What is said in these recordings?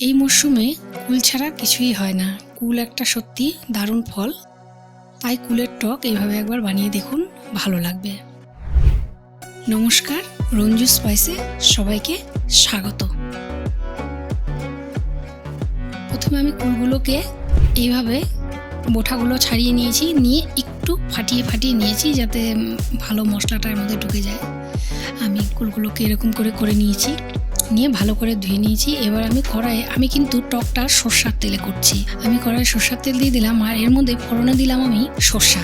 এই মরশুমে কুল ছাড়া কিছুই হয় না। কুল একটা সত্যি দারুণ ফল। তাই কুলের টক এইভাবে একবার বানিয়ে দেখুন, ভালো লাগবে। নমস্কার, রঞ্জু স্পাইসে সবাইকে স্বাগত। প্রথমে আমি কুলগুলোকে এইভাবে বোঠাগুলো ছাড়িয়ে নিয়েছি, নিয়ে একটু ফাটিয়ে ফাটিয়ে নিয়েছি যাতে ভালো মশলাটার মধ্যে ঢুকে যায়। আমি কুলগুলোকে এরকম করে করে নিয়েছি। নিয়ে ভালো করে ধুয়ে নিয়েছি। এবার আমি কড়াইয়ে, আমি কিন্তু টকটা সর্ষার তেলে করছি। আমি কড়াইয়ে সর্ষার তেল দিয়ে দিলাম আর এর মধ্যে ফোড়নে দিলাম আমি সর্ষা।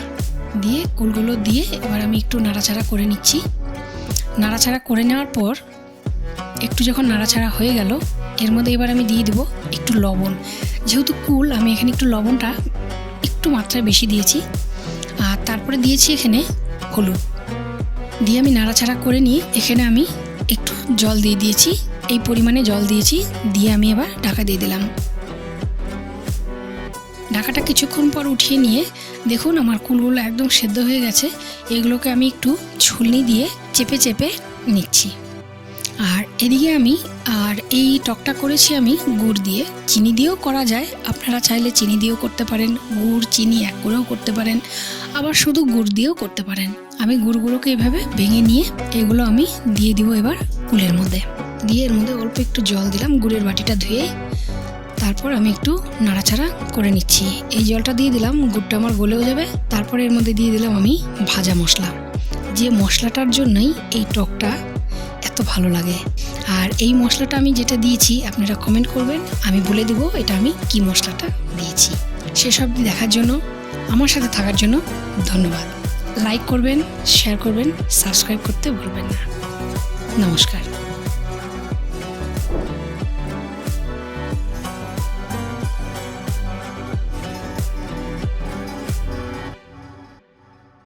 দিয়ে কুলগুলো দিয়ে এবার আমি একটু নাড়াচাড়া করে নিচ্ছি। নাড়াচাড়া করে নেওয়ার পর একটু যখন নাড়াচাড়া হয়ে গেল, এর মধ্যে এবার আমি দিয়ে দেবো একটু লবণ। যেহেতু কুল, আমি এখানে একটু লবণটা একটু মাত্রায় বেশি দিয়েছি। আর তারপরে দিয়েছি এখানে হলুদ। দিয়ে আমি নাড়াচাড়া করে নিয়ে এখানে আমি একটু জল দিয়ে দিয়েছি। এই পরিমাণে জল দিয়েছি, দিয়ে আমি এবার ঢাকা দিয়ে দিলাম। ঢাকাটা কিছুক্ষণ পর উঠিয়ে নিয়ে, দেখুন আমার কুলগুলো একদম সেদ্ধ হয়ে গেছে, এগুলোকে আমি একটু ছুলনি দিয়ে চেপে চেপে নিচ্ছি। আর এদিকে আমি, আর এই টকটা করেছি আমি গুড় দিয়ে। চিনি দিয়েও করা যায়, আপনারা চাইলে চিনি দিয়েও করতে পারেন, গুড়, চিনি এক করেও করতে পারেন, আবার শুধু গুড় দিয়েও করতে পারেন। আমি গুড়গুলোকে এভাবে ভেঙে নিয়ে এগুলো আমি দিয়ে দিব এবার কুলের মধ্যে। দিয়ে এর মধ্যে অল্প একটু জল দিলাম, গুড়ের বাটিটা ধুয়ে তারপর আমি একটু নাড়াচাড়া করে নিচ্ছি। এই জলটা দিয়ে দিলাম, গুড়টা আমার গলেও যাবে। তারপর এর মধ্যে দিয়ে দিলাম আমি ভাজা মশলা। যে মশলাটার জন্যই এই টকটা এত ভালো লাগে। আর এই মশলাটা আমি যেটা দিয়েছি, আপনারা কমেন্ট করবেন, আমি বলে দেবো এটা আমি কি মশলাটা দিয়েছি। সেসব দেখার জন্য, আমার সাথে থাকার জন্য ধন্যবাদ। লাইক করবেন শেয়ার করবেন সাবস্ক্রাইব করতে ভুলবেন না। নমস্কার।